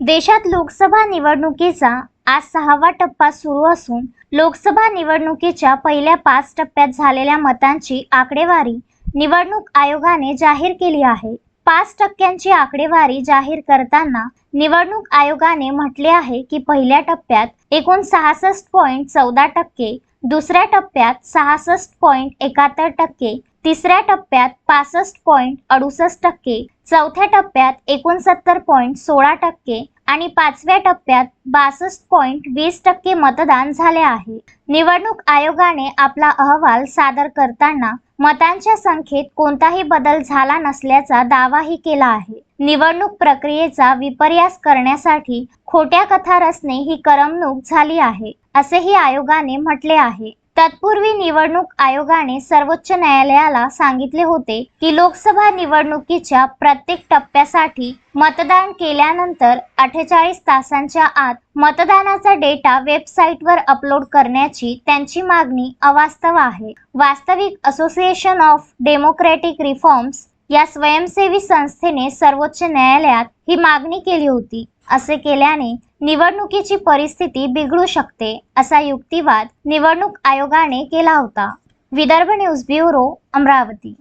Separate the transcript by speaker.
Speaker 1: देशात लोकसभा निवडणुकीचा आज सहावा टप्पा सुरू असून लोकसभा निवडणुकीच्या पहिल्या पाच टप्प्यात झालेल्या मतांची आकडेवारी निवडणूक आयोगाने जाहीर केली आहे. पाच टक्क्यांची आकडेवारी जाहीर करताना निवडणूक आयोगाने म्हटले आहे की पहिल्या टप्प्यात एकूण सहासष्ट पॉईंट चौदा टक्के दुसऱ्या टप्प्यात सहासष्ट पॉईंट एकाहत्तर टक्के तिसऱ्या टप्प्यात पासष्ट पॉईंट अडुसष्ट टक्के चौथ्या टप्प्यात एकोणसत्तर पॉईंट सोळा टक्के आणि पाचव्या टप्प्यात बासष्ट पॉईंट वीस टक्के मतदान झाले आहे. निवडणूक आयोगाने आपला अहवाल सादर करताना मतांच्या संख्येत कोणताही बदल झाला नसल्याचा दावाही केला आहे. निवडणूक प्रक्रियेचा विपर्यास करण्यासाठी खोट्या कथा रचणे ही करमणूक झाली आहे असेही आयोगाने म्हटले आहे. तत्पूर्वी निवडणूक आयोगाने सर्वोच्च न्यायालयाला सांगितले होते की लोकसभा निवडणुकीच्या प्रत्येक टप्प्यासाठी मतदान केल्यानंतर अठ्ठेचाळीस तासांच्या आत मतदानाचा डेटा वेबसाईटवर अपलोड करण्याची त्यांची मागणी अवास्तव आहे. वास्तविक असोसिएशन ऑफ डेमोक्रॅटिक रिफॉर्म्स या स्वयंसेवी संस्थेने सर्वोच्च न्यायालयात ही मागणी केली होती. असे केल्याने निवडणुकीची परिस्थिती बिघडू शकते असा युक्तिवाद निवडणूक आयोगाने केला होता. Vidarbha news bureau Amravati.